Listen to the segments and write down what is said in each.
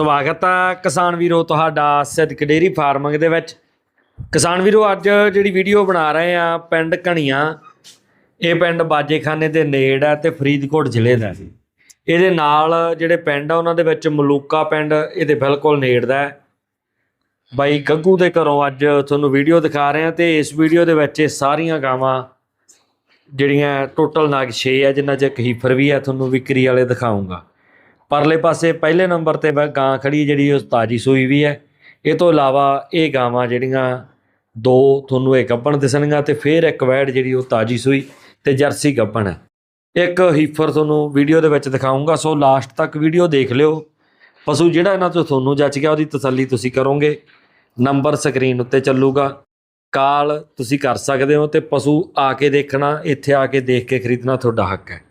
ਸਵਾਗਤ ਆ ਕਿਸਾਨ ਵੀਰੋ ਤੁਹਾਡਾ ਸਿੱਧਕ ਡੇਰੀ ਫਾਰਮਿੰਗ ਦੇ ਵਿੱਚ। ਕਿਸਾਨ ਵੀਰੋ, ਅੱਜ ਜਿਹੜੀ ਵੀਡੀਓ ਬਣਾ ਰਹੇ ਆ ਪਿੰਡ ਘਣੀਆਂ, ਇਹ ਪਿੰਡ ਬਾਜੇਖਾਨੇ ਦੇ ਨੇੜ ਹੈ ਤੇ ਫਰੀਦਕੋਟ ਜ਼ਿਲ੍ਹੇ ਦਾ ਹੈ ਇਹਦੇ ਨਾਲ ਜਿਹੜੇ ਪਿੰਡ ਆ, ਉਹਨਾਂ ਦੇ ਵਿੱਚ ਮਲੂਕਾ ਪਿੰਡ ਇਹਦੇ ਬਿਲਕੁਲ ਨੇੜ ਦਾ ਬਾਈ ਗੱਗੂ ਦੇ ਘਰੋਂ ਅੱਜ ਤੁਹਾਨੂੰ ਵੀਡੀਓ ਦਿਖਾ ਰਹੇ ਆ ਤੇ ਇਸ ਵੀਡੀਓ ਦੇ ਵਿੱਚ ਇਹ ਸਾਰੀਆਂ ਗਾਵਾਂ ਜਿਹੜੀਆਂ ਟੋਟਲ ਨਾਗ 6 ਆ, ਜਿੰਨਾ ਚ ਇੱਕ ਹੀਫਰ ਵੀ ਆ, ਤੁਹਾਨੂੰ ਵਿਕਰੀ ਵਾਲੇ ਦਿਖਾਉਂਗਾ। ਪਰਲੇ ਪਾਸੇ ਪਹਿਲੇ ਨੰਬਰ ਤੇ ਵਾ ਗਾਂ ਖੜੀ ਜਿਹੜੀ ਉਹ ਤਾਜੀ ਸੂਈ ਵੀ ਹੈ। ਇਹ ਤੋਂ ਇਲਾਵਾ ਇਹ ਗਾਵਾਂ ਜਿਹੜੀਆਂ ਦੋ ਤੁਹਾਨੂੰ ਇਹ ਗੱਬਣ ਦਿਸਣਗੀਆਂ ਤੇ ਫਿਰ ਇੱਕ ਵੈੜ ਜਿਹੜੀ ਉਹ ਤਾਜੀ ਸੂਈ ਤੇ ਜਰਸੀ ਗੱਬਣ ਹੈ। ਇੱਕ ਹੀਫਰ ਤੁਹਾਨੂੰ ਵੀਡੀਓ ਦੇ ਵਿੱਚ ਦਿਖਾਉਂਗਾ ਸੋ ਲਾਸਟ ਤੱਕ ਵੀਡੀਓ ਦੇਖ ਲਿਓ। ਪਸ਼ੂ ਜਿਹੜਾ ਇਹਨਾਂ ਤੋਂ ਤੁਹਾਨੂੰ ਜੱਚ ਗਿਆ, ਉਹਦੀ ਤਸੱਲੀ ਤੁਸੀਂ ਕਰੋਗੇ। ਨੰਬਰ ਸਕਰੀਨ ਉੱਤੇ ਚੱਲੂਗਾ। ਕਾਲ ਤੁਸੀਂ ਕਰ ਸਕਦੇ ਹੋ ਤੇ ਪਸ਼ੂ ਆ ਕੇ ਦੇਖਣਾ, ਇੱਥੇ ਆ ਕੇ ਦੇਖ ਕੇ ਖਰੀਦਣਾ ਤੁਹਾਡਾ ਹੱਕ ਹੈ।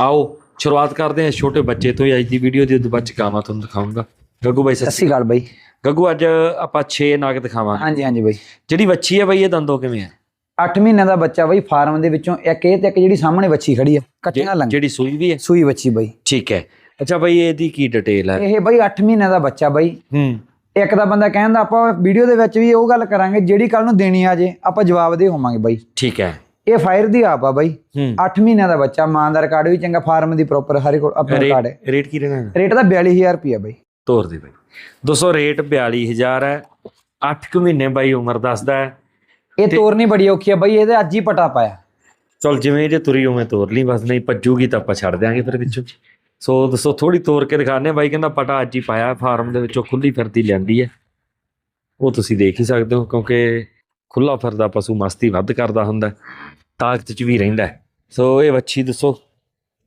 ਆਓ ਸ਼ੁਰੂਆਤ ਕਰਦੇ ਹਾਂ ਛੋਟੇ ਬੱਚੇ ਤੋਂ ਹੀ ਅੱਜ ਦੀ ਵੀਡੀਓ ਦੇ ਬਾਅਦ ਚ ਗਾਵਾਂ ਤੁਹਾਨੂੰ ਦਿਖਾਉਂਗਾ ਗੱਗੂ ਬਾਈ ਸਤਿ ਸ਼੍ਰੀ ਅਕਾਲ ਬਾਈ। ਗੱਗੂ ਅੱਜ ਆਪਾਂ 6 ਨਾਗ ਦਿਖਾਵਾਂਗੇ। ਹਾਂਜੀ ਹਾਂਜੀ ਬਾਈ। ਜਿਹੜੀ ਵੱਛੀ ਹੈ ਬਈ ਇਹ ਦੰਦੋਂ ਕਿਵੇਂ ਹੈ? 8 ਮਹੀਨਿਆਂ ਦਾ ਬੱਚਾ ਬਾਈ ਫਾਰਮ ਦੇ ਵਿੱਚੋਂ ਇੱਕ ਇਹ ਤੇ ਇੱਕ ਜਿਹੜੀ ਸਾਹਮਣੇ ਬੱਚੀ ਖੜੀ ਆ ਕੱਟੀਆਂ ਲੰਗ ਜਿਹੜੀ ਸੂਈ ਵੀ ਹੈ? ਸੂਈ ਬੱਚੀ ਬਾਈ। ਠੀਕ ਹੈ। ਅੱਛਾ ਬਈ ਇਹਦੀ ਕੀ ਡਿਟੇਲ ਹੈ? ਇਹ ਬਾਈ 8 ਮਹੀਨਿਆਂ ਦਾ ਬੱਚਾ ਬਾਈ। ਹੂੰ। ਇੱਕ ਦਾ ਬੰਦਾ ਕਹਿੰਦਾ ਆਪਾਂ ਵੀਡੀਓ ਦੇ ਵਿੱਚ ਵੀ ਉਹ ਗੱਲ ਕਰਾਂਗੇ ਜਿਹੜੀ ਕੱਲ ਨੂੰ ਦੇਣੀ ਆ ਜੇ ਆਪਾਂ ਜਵਾਬ ਦੇ ਹੋਵਾਂਗੇ ਬਾਈ। ਠੀਕ ਹੈ। ਇਹ ਫਾਇਰ ਦੀ ਆਪ ਆ ਬਾਈ। ਹੂੰ। 8 ਮਹੀਨਿਆਂ ਦਾ ਬੱਚਾ ਮਾਂ ਦਾ ਰਿਕਾਰਡ ਵੀ ਚੰਗਾ ਫਾਰਮ ਦੀ ਪ੍ਰੋਪਰ ਹਰੇ ਕੋਲ ਆਪਣਾ ਰਿਕਾਰਡ ਹੈ। ਰੇਟ ਕੀ ਰਹਿਣਾ ਹੈ? ਰੇਟ ਦਾ 42000 ਰੁਪਿਆ ਬਾਈ। ਤੋਰ ਦੇ ਬਈ। 200 ਰੇਟ 42000 ਹੈ 8 ਕੁ ਮਹੀਨੇ ਬਾਈ ਉਮਰ ਦੱਸਦਾ ਹੈ। ਇਹ ਤੋਰਨੀ ਬੜੀ ਔਖੀ ਆ ਬਾਈ ਇਹਦੇ ਅੱਜ ਹੀ ਪਟਾ ਪਾਇਆ। ਚਲ ਜਿਵੇਂ ਜੇ ਤੁਰੀ ਉਵੇਂ ਤੋਰ ਲਈ ਬਸ ਨਹੀਂ ਭੱਜੂਗੀ ਤਾਂ ਆਪਾਂ ਛੱਡ ਦਿਆਂਗੇ ਫਿਰ ਵਿੱਚੋਂ। ਸੋ ਦੱਸੋ ਥੋੜੀ ਤੋਰ ਕੇ ਦਿਖਾਣੇ ਬਾਈ ਕਹਿੰਦਾ ਪਟਾ ਅੱਜ ਹੀ ਪਾਇਆ ਫਾਰਮ ਦੇ ਵਿੱਚੋਂ ਖੁੱਲੀ ਫਿਰਦੀ ਲੈਂਦੀ ਹੈ। ਉਹ ਤੁਸੀਂ ਦੇਖ ਹੀ ਸਕਦੇ ਹੋ ਕਿਉਂਕਿ ਖੁੱਲਾ ਫਿਰਦਾ ਪਸ਼ੂ ਮਸਤੀ ਵੱਧ ਕਰਦਾ ਹੁੰਦਾ। ਹੈ, ਤਾਕਤ ਚ ਵੀ ਰਹਿੰਦਾ ਹੈ। ਸੋ ਇਹ ਵੱਛੀ ਦੱਸੋ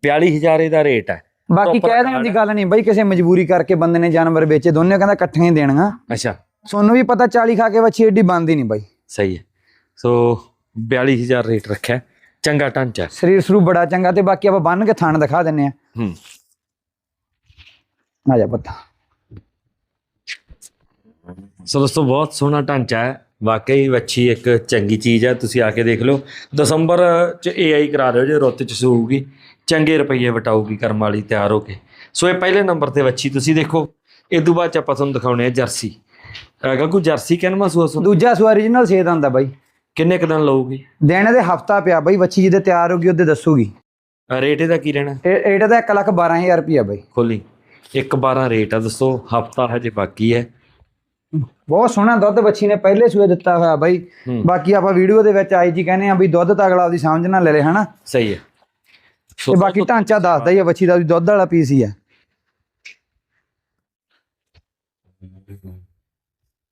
42000 ਇਹਦਾ ਰੇਟ ਹੈ। ਬਾਕੀ Proper ਕਹਿ ਦੇਣ ਦੀ ਗੱਲ ਨਹੀਂ ਬਾਈ ਕਿਸੇ ਮਜਬੂਰੀ ਕਰਕੇ ਬੰਦੇ ਨੇ ਜਾਨਵਰ ਵੇਚੇ ਦੋਨੇ ਕਹਿੰਦਾ ਇਕੱਠੀਆਂ ਹੀ ਦੇਣੀਆਂ। ਅੱਛਾ। ਸੋਨੂੰ ਵੀ ਪਤਾ 40 ਖਾ ਕੇ ਵੱਛੀ ਏਡੀ ਬੰਦੀ ਨਹੀਂ ਬਾਈ। ਸਹੀ ਹੈ। ਸੋ 42000 ਰੇਟ ਰੱਖਿਆ ਹੈ। ਚੰਗਾ ਢਾਂਚਾ ਹੈ। ਸਰੀਰ ਸਰੂ ਬੜਾ ਚੰਗਾ ਤੇ ਬਾਕੀ ਆਪਾਂ ਬੰਨ ਕੇ ਥਣ ਦਿਖਾ ਦਿੰਨੇ ਆ। ਹੂੰ। ਆ ਜਾ ਪਤਾ। ਸੋ ਦੋਸਤੋ ਬਹੁਤ ਸੋਹਣਾ ਢਾਂਚਾ ਹੈ। ਵਾਕਈ ਵੱਛੀ ਇੱਕ ਚੰਗੀ ਚੀਜ਼ ਹੈ ਤੁਸੀਂ ਆ ਕੇ ਦੇਖ ਲਓ। ਦਸੰਬਰ ਚ ਏਆਈ ਕਰਾ ਦਿਓ ਜੇ ਰੁੱਤ ਚ ਸੂਊਗੀ ਚੰਗੇ ਰੁਪਈਏ ਵਟਾਊਗੀ ਕਰਮ ਵਾਲੀ ਤਿਆਰ ਹੋ ਕੇ। ਸੋ ਇਹ ਪਹਿਲੇ ਨੰਬਰ ਤੇ ਵੱਛੀ ਤੁਸੀਂ ਦੇਖੋ ਇਹ ਤੋਂ ਬਾਅਦ ਚ ਆਪਾਂ ਤੁਹਾਨੂੰ ਦਿਖਾਉਣੇ ਆ ਜਰਸੀ। ਗੱਗੂ ਜਰਸੀ ਕਹਿੰਦਾ ਸੂਆ ਸੂ ਦੂਜਾ ਸੂ origignal ਛੇ ਦਾ ਹੁੰਦਾ ਬਾਈ। ਕਿੰਨੇ ਕੁ ਦਿਨ ਲਊਗੀ? ਦੇਣੇ ਦੇ ਹਫਤਾ ਪਿਆ ਬਾਈ ਵੱਛੀ ਜਿਹਦੇ ਤਿਆਰ ਹੋ ਗਈ ਉਹਦੇ ਦੱਸੂਗੀ। ਰੇਟ ਇਹਦਾ ਕੀ ਰਹਿਣਾ? ਇਹ ਇਹਦਾ ਤਾਂ 1 ਲੱਖ 12000 ਰੁਪਿਆ ਬਾਈ। ਖੋਲੀ। 1.12 ਰੇਟ ਆ ਦੋਸਤੋ ਹਫਤਾ ਹਜੇ ਬਾਕੀ ਹੈ। ਬਹੁਤ ਸੋਹਣਾ ਦੁੱਧ ਵੱਛੀ ਨੇ ਪਹਿਲੇ ਸੂਏ ਦਿੱਤਾ ਹੋਇਆ ਬਾਈ। ਬਾਕੀ ਆਪਾਂ ਵੀਡੀਓ ਦੇ ਵਿੱਚ ਆਈ ਜੀ ਕਹਿੰਦੇ ਆ ਵੀ ਦੁੱਧ ਤਾਂ ਅਗਲਾ ਆਪਦੀ ਸਮਝ ਨਾਲ ਲੈ ਲੇ ਹਨਾ? ਸਹੀ ਹੈ। ਤੇ ਬਾਕੀ ਢਾਂਚਾ ਦੱਸਦਾ ਹੀ ਆ ਵੱਛੀ ਦਾ ਵੀ ਦੁੱਧ ਵਾਲਾ ਪੀਸ ਹੀ ਆ।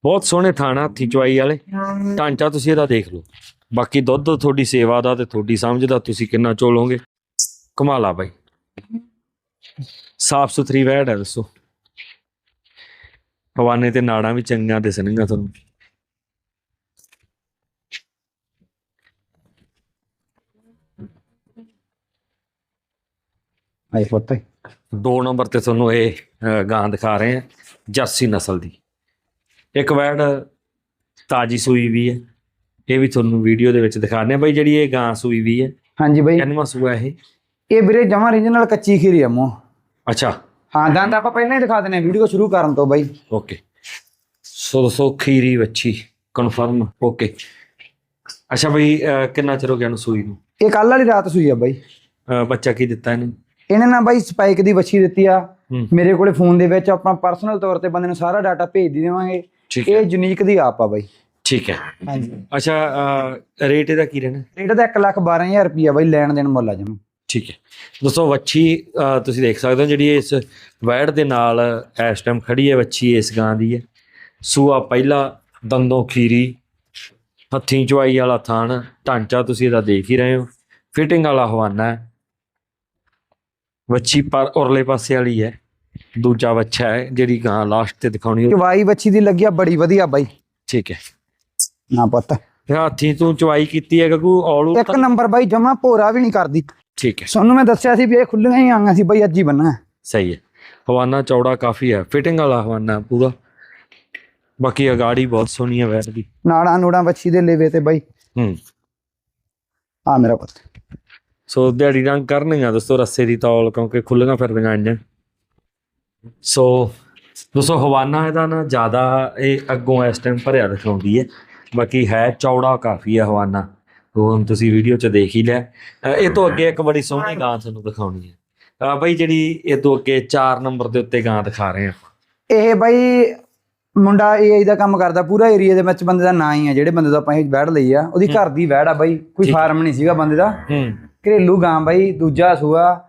ਬਹੁਤ ਸੋਹਣੇ ਥਾਣਾ ਹੱਥੀ ਚਵਾਈ ਵਾਲੇ। ਢਾਂਚਾ ਤੁਸੀਂ ਇਹਦਾ ਦੇਖ ਲਓ। ਬਾਕੀ ਦੁੱਧ ਤੁਹਾਡੀ ਸੇਵਾ ਦਾ ਤੇ ਤੁਹਾਡੀ ਸਮਝ ਦਾ ਤੁਸੀਂ ਕਿੰਨਾ ਚੋਲੋਗੇ। ਕਮਾਲਾ ਬਾਈ। ਸਾਫ਼ ਸੁਥਰੀ ਵੈੜ ਹੈ ਦੱਸੋ। ਹਵਾਨੇ ਤੇ ਨਾੜਾਂ ਵੀ ਚੰਗੀਆਂ ਦਿਸਣਗੀਆਂ ਤੁਹਾਨੂੰ। ਆਏ ਪੁੱਤ। ਦੋ ਨੰਬਰ ਤੇ ਤੁਹਾਨੂੰ ਇਹ ਗਾਂ ਦਿਖਾ ਰਹੇ ਆ ਜਰਸੀ ਨਸਲ ਦੀ। ਇੱਕ ਵੈੜ ਤਾਜੀ ਸੂਈ ਵੀ ਹੈ। ਇਹ ਵੀ ਤੁਹਾਨੂੰ ਵੀਡੀਓ ਦੇ ਵਿੱਚ ਦਿਖਾਣੇ ਆ ਬਾਈ ਜਿਹੜੀ ਇਹ ਗਾਂ ਸੂਈ ਵੀ ਹੈ। ਹਾਂਜੀ ਬਾਈ। ਕਿੰਨਵਾਂ ਸੂਆ ਇਹ? ਇਹ ਵੀਰੇ ਜਮਾ origignal ਕੱਚੀ ਖੀਰੀ ਆ ਮੂੰਹ। ਅੱਛਾ। ਹਾਂ ਦੰਦ ਆਪਾਂ ਪਹਿਲਾਂ ਹੀ ਦਿਖਾ ਦਿੰਨੇ ਵੀਡੀਓ ਸ਼ੁਰੂ ਕਰਨ ਤੋਂ ਬਾਈ। ਓਕੇ ਸੋ ਸੋ ਖੀਰੀ ਵੱਛੀ ਕਨਫਰਮ ਓਕੇ ਅੱਛਾ ਬਈ ਕਿੰਨਾ ਚਿਰ ਹੋ ਗਿਆ ਨੂੰ ਸੂਈ ਨੂੰ? ਇਹ ਕੱਲ ਵਾਲੀ ਰਾਤ ਸੂਈ ਆ ਬਾਈ। ਬੱਚਾ ਕੀ ਦਿੱਤਾ ਇਹਨੇ? ਇਹਨੇ ਨਾ ਬਾਈ ਸਪਾਈਕ ਦੀ ਵੱਛੀ ਦਿੱਤੀ ਆ। ਮੇਰੇ ਕੋਲੇ ਫੋਨ ਦੇ ਵਿੱਚ ਆਪਾਂ ਪਰਸਨਲ ਤੌਰ ਤੇ ਬੰਦੇ ਨੂੰ ਸਾਰਾ ਡਾਟਾ ਭੇਜ ਦੀ ਦੇਵਾਂਗੇ। ਇਹ ਯੂਨੀਕ ਦੀ ਆਪ ਆ ਬਾਈ। ਠੀਕ ਹੈ। ਹਾਂਜੀ। ਅੱਛਾ ਰੇਟ ਇਹਦਾ ਕੀ ਰਹਿਣਾ? ਰੇਟ ਦਾ 1 ਲੱਖ 12000 ਰੁਪਿਆ ਬਾਈ ਲੈਣ ਦੇਣ ਮੁੱਲ ਆ ਜਮ ਠੀਕ ਹੈ। ਦੋਸਤੋ ਵੱਛੀ ਤੁਸੀਂ ਦੇਖ ਸਕਦੇ ਹੋ ਜਿਹੜੀ ਇਸ ਵੈੜ ਦੇ ਨਾਲ ਇਸ ਟਾਈਮ ਖੜੀ ਹੈ ਵੱਛੀ ਇਸ ਗਾਂ ਦੀ ਹੈ। ਸੂਆ ਪਹਿਲਾ ਦੰਦੋਂ ਖੀਰੀ ਹੱਥੀਂ ਚਵਾਈ ਵਾਲਾ ਥਾਣ ਢਾਂਚਾ ਤੁਸੀਂ ਇਹਦਾ ਦੇਖ ਹੀ ਰਹੇ ਹੋ। ਫਿਟਿੰਗ ਵਾਲਾ ਹਵਾਨਾ ਹੈ। ਵੱਛੀ ਪਰ ਉਰਲੇ ਪਾਸੇ ਵਾਲੀ ਹੈ। ਦੂਜਾ ਵੱਛਾ ਹੈ ਜਿਹੜੀ ਗਾਂ ਲਾਸਟ ਤੇ ਦਿਖਾਉਣੀ ਉਹ- ਚਵਾਈ ਵੱਛੀ ਦੀ ਲੱਗੀ ਆ ਬੜੀ ਵਧੀਆ ਬਾਈ। ਠੀਕ ਹੈ। ਨਾ ਪੁੱਤ। ਹੱਥੀਂ ਤੂੰ ਚਵਾਈ ਕੀਤੀ ਹੈ ਗੱਗੂ ਔਲੂ ਇੱਕ ਨੰਬਰ ਬਾਈ ਜਮਾ ਭੋਰਾ ਵੀ ਨਹੀਂ ਕਰਦੀ। ਠੀਕ ਹੈ। ਤੁਹਾਨੂੰ ਮੈਂ ਦੱਸਿਆ ਸੀ ਵੀ ਇਹ ਖੁੱਲੀਆਂ ਹੀ ਆਈਆਂ ਸੀ ਬਾਈ ਅੱਜ ਹੀ ਬੰਨਾ ਸਹੀ ਹੈ। ਹਵਾਨਾ ਚੌੜਾ ਕਾਫੀ ਹੈ। ਫਿਟਿੰਗ ਵਾਲਾ ਹਵਾਨਾ ਪੂਰਾ। ਬਾਕੀ ਅਗਾੜੀ ਬਹੁਤ ਸੋਹਣੀ ਹੈ ਵੈਰ ਦੀ। ਨਾੜਾਂ ਨੂੜਾਂ ਵੱਛੀ ਦੇ ਲੇਵੇ ਤੇ ਬਾਈ। ਹੂੰ। ਆ ਮੇਰਾ ਪੁੱਤ। ਸੋ ਦਿਹਾੜੀ ਰੰਗ ਕਰਨੀਆਂ ਦੋਸਤੋ ਰੱਸੇ ਦੀ ਤੌਲ ਕਿਉਂਕਿ ਖੁੱਲੀਆਂ ਫਿਰਦੀਆਂ ਇੰਜ ਸੋ ਦੋਸਤੋ ਹਵਾਨਾ ਇਹਦਾ ਨਾ ਜ਼ਿਆਦਾ ਇਹ ਅੱਗੋਂ ਇਸ ਟਾਈਮ ਭਰਿਆ ਦਿਖਾਉਂਦੀ ਹੈ। ਬਾਕੀ ਹੈ ਚੌੜਾ ਕਾਫੀ ਹੈ ਹਵਾਨਾ। ਉਹ ਹੁਣ ਤੁਸੀਂ ਵੀਡੀਓ 'ਚ ਦੇਖ ਹੀ ਲਿਆ। ਅ, ਇਹ ਤੋਂ ਅੱਗੇ ਇੱਕ ਬੜੀ ਸੋਹਣੀ ਗਾਂ ਤੁਹਾਨੂੰ ਦਿਖਾਉਣੀ ਹੈ। ਅ, ਬਈ ਜਿਹੜੀ ਇਹ ਤੋਂ ਅੱਗੇ 4 ਨੰਬਰ ਦੇ ਉੱਤੇ ਗਾਂ ਦਿਖਾ ਰਹੇ ਆ ਇਹ ਬਾਈ ਮੁੰਡਾ ਏਆਈ ਦਾ ਕੰਮ ਕਰਦਾ ਪੂਰਾ ਏਰੀਆ ਦੇ ਵਿੱਚ ਬੰਦੇ ਦਾ ਨਾਂ ਹੀ ਆ ਜਿਹੜੇ ਬੰਦੇ ਤੋਂ ਆਪਾਂ ਇਹ ਵੈੜ ਲਈ ਆ ਉਹਦੀ ਘਰ ਦੀ ਵੈੜ ਆ ਬਾਈ ਕੋਈ ਹੈ। ਫਾਰਮ ਨਹੀਂ ਸੀਗਾ ਬੰਦੇ ਦਾ। ਹੂੰ। ਘਰੇਲੂ ਗਾਂ ਬਾਈ ਦੂਜਾ ਸੂਆ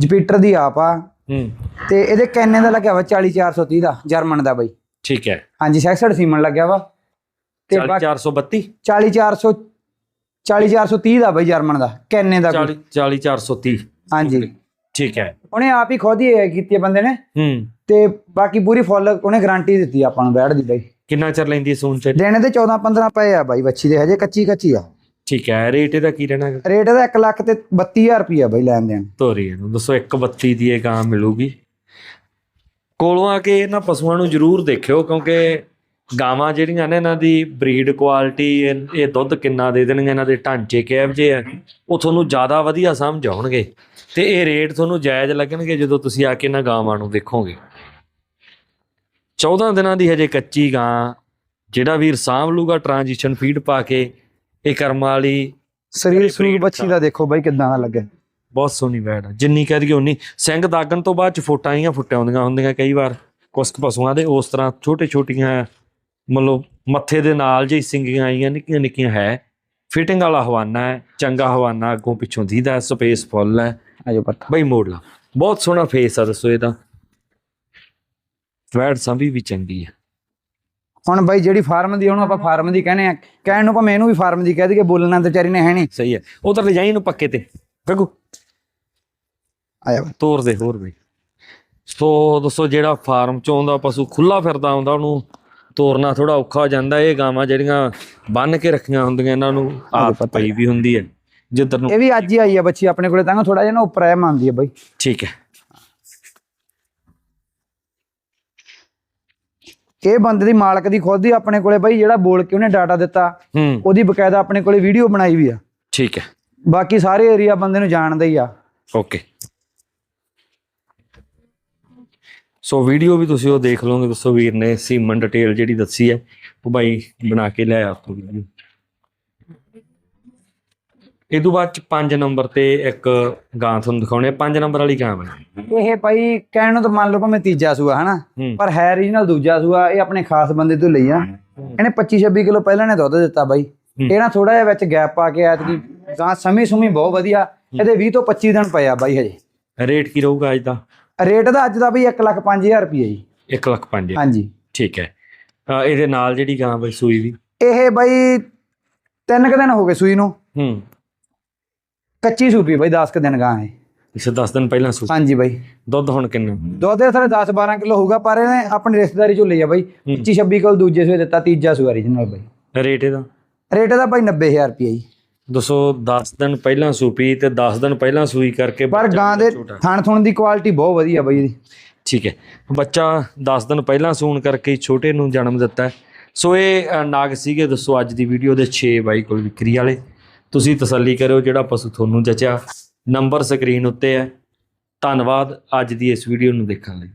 ਜਪੀਟਰ ਦੀ ਆਪ ਆ। ਹੂੰ। ਤੇ ਇਹਦੇ ਕੈਨੇ ਦਾ ਲੱਗਿਆ ਵਾ 40430 ਦਾ ਜਰਮਨ ਦਾ ਬਾਈ। ਠੀਕ ਹੈ। ਹਾਂਜੀ ਸੈਕਸਡ ਸੀਮਨ ਲੱਗਿਆ ਵਾ। ਤੇ 432 40400 40430 ਦਾ ਬਾਈ ਜਰਮਨ ਦਾ ਕੈਨੇ ਦਾ ਕੋਈ। 40 430 ਹਾਂਜੀ। ਠੀਕ ਹੈ। ਉਹਨੇ ਆਪ ਹੀ ਖੁਦ ਹੀ ਕੀਤੀ ਬੰਦੇ ਨੇ। ਹੂੰ। ਤੇ ਬਾਕੀ ਪੂਰੀ ਫੁੱਲ ਉਹਨੇ ਗਾਰੰਟੀ ਦਿੱਤੀ ਆਪਾਂ ਨੂੰ ਬੈਠ ਦੀ ਬਾਈ। ਕਿੰਨਾ ਚਿਰ ਲੈਂਦੀ ਹੈ ਸੂਣ ਚ ਦੇਣੇ ਤੇ 14 15 ਪਏ ਆ ਬਾਈ ਬੱਚੀ ਦੇ ਹਜੇ ਕੱਚੀ ਕੱਚੀ ਆ। ਠੀਕ ਹੈ ਰੇਟ ਇਹਦਾ ਕੀ ਰਹਿਣਾ? ਰੇਟ ਇਹਦਾ 1 ਲੱਖ ਤੇ 32000 ਰੁਪਿਆ ਬਾਈ ਲੈਣ ਦੇਣ। ਤੋਰੀ ਇਹਨੂੰ ਦੱਸੋ 132 ਦੀ ਇਹ ਗਾਂ ਮਿਲੂਗੀ। ਕੋਲੋਂ ਆ ਕੇ ਇਹਨਾਂ ਪਸ਼ੂਆਂ ਨੂੰ ਜ਼ਰੂਰ ਦੇਖਿਓ ਕਿਉਂਕਿ ਗਾਵਾਂ ਜਿਹੜੀਆਂ ਨੇ ਇਹਨਾਂ ਦੀ ਬਰੀਡ ਕੁਆਲਿਟੀ ਇਹ ਦੁੱਧ ਕਿੰਨਾ ਦੇ ਦੇਣਗੇ ਇਹਨਾਂ ਦੇ ਢਾਂਚੇ ਕਿਹੋ ਜਿਹੇ ਆ ਉਹ ਤੁਹਾਨੂੰ ਜ਼ਿਆਦਾ ਵਧੀਆ ਸਮਝ ਆਉਣਗੇ। ਤੇ ਇਹ ਰੇਟ ਤੁਹਾਨੂੰ ਜਾਇਜ਼ ਲੱਗਣਗੇ ਜਦੋਂ ਤੁਸੀਂ ਆ ਕੇ ਇਹਨਾਂ ਗਾਵਾਂ ਨੂੰ ਦੇਖੋਗੇ। 14 ਦਿਨਾਂ ਦੀ ਹਜੇ ਕੱਚੀ ਗਾਂ ਜਿਹੜਾ ਵੀਰ ਸਾਂਭ ਲੂਗਾ ਟ੍ਰਾਂਜੀਸ਼ਨ ਫੀਡ ਪਾ ਕੇ ਇਹ ਕਰਮਾਂ ਵਾਲੀ ਸਰੀਰ ਬੜੀ ਸੂਰ breed ਬੱਚੀ ਦਾ ਦੇਖੋ ਬਾਈ ਕਿਦਾਂ ਦਾ ਲੱਗੇ। ਬਹੁਤ ਸੋਹਣੀ ਆ ਜਿੰਨੀ ਕਹਿ ਦਈਏ ਉਨੀ। ਸਿੰਘ ਦਾਗਣ ਤੋਂ ਬਾਅਦ ਚ ਫੋਟਾਂ ਆਈਆਂ ਫੁੱਟਿਆ ਹੁੰਦੀਆਂ ਹੁੰਦੀਆਂ ਕਈ ਵਾਰ। ਕੁਛ ਕੁ ਪਸ਼ੂਆਂ ਦੇ ਉਸ ਤਰ੍ਹਾਂ ਛੋਟੇ ਛੋਟੀਆਂ ਮਤਲਬ ਮੱਥੇ ਦੇ ਨਾਲ ਜਿਹੀ ਸਿੰਗੀਆਂ ਆਈਆਂ ਨਿੱਕੀਆਂ ਨਿੱਕੀਆਂ ਹੈ। ਫਿਟਿੰਗ ਵਾਲਾ ਹਵਾਨਾ ਹੈ ਚੰਗਾ ਹਵਾਨਾ ਅੱਗੋਂ ਪਿੱਛੋਂ ਦੀਦਾ ਸਪੇਸ ਫੁੱਲ ਹੈ। ਆਜੋ ਪੱਠਾ ਬਈ ਮੋੜ ਲਾ। ਬਹੁਤ ਸੋਹਣਾ ਫੇਸ ਆ ਦੱਸੋ ਇਹਦਾ। ਵੈੜ ਸੰਭੀ ਵੀ ਚੰਗੀ ਹੈ ਹੁਣ ਬਾਈ ਜਿਹੜੀ ਫਾਰਮ ਦੀ ਉਹਨੂੰ ਆਪਾਂ ਫਾਰਮ ਦੀ ਕਹਿੰਦੇ ਆ ਕਹਿਣ ਨੂੰ ਭਾਵੇਂ ਇਹਨੂੰ ਵੀ ਫਾਰਮ ਦੀ ਕਹਿ ਦਈਏ ਬੋਲਣਾ ਤੇ ਵਿਚਾਰੀ ਨੇ ਹੈ ਨਹੀਂ। ਸਹੀ ਹੈ। ਉਹ ਤਾਂ ਲਿਜਾਈ ਨੂੰ ਪੱਕੇ ਤੇ। ਗੱਗੂ ਆਇਆ। ਤੋਰ ਦੇ ਹੋਰ ਵੀ ਸੋ ਦੋਸਤੋ ਜਿਹੜਾ ਫਾਰਮ ਚ ਆਉਂਦਾ ਪਸ਼ੂ ਖੁੱਲਾ ਫਿਰਦਾ ਆਉਂਦਾ ਉਹਨੂੰ ਤੋਰਨਾ ਥੋੜਾ ਔਖਾ ਹੋ ਜਾਂਦਾ ਇਹ ਗਾਵਾਂ ਜਿਹੜੀਆਂ ਬੰਨ ਕੇ ਰੱਖੀਆਂ ਹੁੰਦੀਆਂ ਇਹਨਾਂ ਨੂੰ ਪਤਾ ਪਈ ਵੀ ਹੁੰਦੀ ਹੈ। ਜਿੱਧਰ ਨੂੰ ਇਹ ਵੀ ਅੱਜ ਹੀ ਆਈ ਆ ਬੱਚੀ ਆਪਣੇ ਕੋਲੇ ਤਾਂ ਥੋੜਾ ਜਿਹਾ ਨਾ ਉੱਪਰ ਆਇਆ ਮੰਨਦੀ ਆ ਬਾਈ। ਠੀਕ ਹੈ। ਇਹ ਬੰਦੇ ਦੀ ਮਾਲਕ ਦੀ ਖੁਦ ਹੀ ਆਪਣੇ ਕੋਲੇ ਬਾਈ ਜਿਹੜਾ ਬੋਲ ਕੇ ਉਹਨੇ ਡਾਟਾ ਦਿੱਤਾ ਹੂੰ। ਉਹਦੀ ਬਕਾਇਦਾ ਆਪਣੇ ਕੋਲੇ ਵੀਡੀਓ ਬਣਾਈ ਵੀ ਆ। ਠੀਕ ਹੈ। ਬਾਕੀ ਸਾਰੇ ਏਰੀਆ ਬੰਦੇ ਨੂੰ ਜਾਣਦਾ ਹੀ ਆ। ਓਕੇ। ਸੋ ਵੀਡੀਓ ਵੀ ਤੁਸੀਂ ਉਹ ਦੇਖ ਲਓਗੇ ਦੱਸੋ ਵੀਰ ਨੇ ਸੀਮਨ ਡਿਟੇਲ ਜਿਹੜੀ ਦੱਸੀ ਹੈ ਉਹ ਬਾਈ ਬਣਾ ਕੇ ਲਿਆਇਆ ਉੱਥੋਂ ਵੀਡੀਓ ਇਹ ਤੋਂ ਬਾਅਦ ਚ 5 ਨੰਬਰ ਤੇ ਇੱਕ ਗਾਂ ਤੁਹਾਨੂੰ ਦਿਖਾਉਣੇ 5 ਨੰਬਰ ਵਾਲੀ ਗਾਂ ਬਣੀ ਇਹ ਭਾਈ ਕਹਿਣ ਨੂੰ ਤਾਂ ਮੰਨ ਲਓ ਭਾਵੇਂ ਤੀਜਾ ਸੂਆ ਹਨਾ? ਪਰ ਹੈ ਰੀਜਨਲ ਦੂਜਾ ਸੂਆ ਇਹ ਆਪਣੇ ਖਾਸ ਬੰਦੇ ਤੋਂ ਲਈ ਆ। ਇਹਨੇ 25 26 ਕਿਲੋ ਪਹਿਲਾਂ ਨੇ ਦੁੱਧ ਦਿੱਤਾ ਬਾਈ। ਇਹ ਨਾ ਥੋੜਾ ਜਿਹਾ ਵਿੱਚ ਗੈਪ ਪਾ ਕੇ ਐਤਕੀ ਗਾਂ ਸਮੀ ਸੁਮੀ ਬਹੁਤ ਵਧੀਆ ਇਹਦੇ 20 ਤੋਂ 25 ਦਿਨ ਪਏ ਆ ਬਾਈ ਹਜੇ। ਰੇਟ ਕੀ ਰਹੂਗਾ ਅੱਜ ਦਾ? ਰੇਟ ਦਾ ਅੱਜ ਦਾ ਬਈ 1 ਲੱਖ 5000 ਰੁਪਏ ਜੀ। 1 ਲੱਖ 5 ਹਾਂਜੀ। ਠੀਕ ਹੈ। ਇਹਦੇ ਨਾਲ ਜਿਹੜੀ ਗਾਂ ਬਈ ਸੂਈ ਵੀ? ਇਹ ਬਾਈ ਤਿੰਨ ਕੁ ਦਿਨ ਹੋ ਗਏ ਸੂਈ ਨੂੰ। ਹੂੰ। ਕੱਚੀ ਸੂਪੀ ਬਾਈ 10 ਕੁ ਦਿਨ ਗਾਂ ਹੈ ਇਸੇ 10 ਦਿਨ ਪਹਿਲਾਂ ਸੂਈ। ਹਾਂਜੀ ਬਾਈ। ਦੁੱਧ ਹੁਣ ਕਿੰਨਾ? ਦੁੱਧ ਦੇ ਸਾਰੇ 10 12 ਕਿਲੋ ਹੋਊਗਾ ਪਰ ਇਹਨੇ ਆਪਣੀ ਰਿਸ਼ਤੇਦਾਰੀ ਚੋਂ ਲਈ ਆ ਬਾਈ। 25 26 ਕਿਲੋ ਦੂਜੇ ਸੂਏ ਦਿੱਤਾ ਤੀਜਾ ਸੂਆ ਰੀਜਨਲ ਬਾਈ। ਰੇਟ ਇਹਦਾ? ਰੇਟ ਇਹਦਾ ਬਾਈ 90000 ਰੁਪਏ ਜੀ। ਦੱਸੋ 10 ਦਿਨ ਪਹਿਲਾਂ ਸੂਪੀ ਤੇ 10 ਦਿਨ ਪਹਿਲਾਂ ਸੂਈ ਕਰਕੇ ਪਰ ਗਾਂ ਦੇ। ਥਣ ਥੁਣ ਦੀ ਕੁਆਲਿਟੀ ਬਹੁਤ ਵਧੀਆ ਬਾਈ ਇਹਦੀ। ਠੀਕ ਹੈ। ਬੱਚਾ 10 ਦਿਨ ਪਹਿਲਾਂ ਸੂਣ ਕਰਕੇ ਛੋਟੇ ਨੂੰ ਜਨਮ ਦਿੱਤਾ। ਸੋ ਇਹ ਨਾਗ ਸੀਗੇ ਦੱਸੋ ਅੱਜ ਦੀ ਵੀਡੀਓ ਦੇ 6 ਬਾਈ ਕੋਲ ਵਿਕਰੀ ਵਾਲੇ। ਤੁਸੀਂ ਤਸੱਲੀ ਕਰਿਓ ਜਿਹੜਾ ਪਸ਼ੂ ਤੁਹਾਨੂੰ ਜਚਿਆ। ਨੰਬਰ ਸਕਰੀਨ ਉੱਤੇ ਹੈ। ਧੰਨਵਾਦ ਅੱਜ ਦੀ ਇਸ ਵੀਡੀਓ ਨੂੰ ਦੇਖਣ ਲਈ।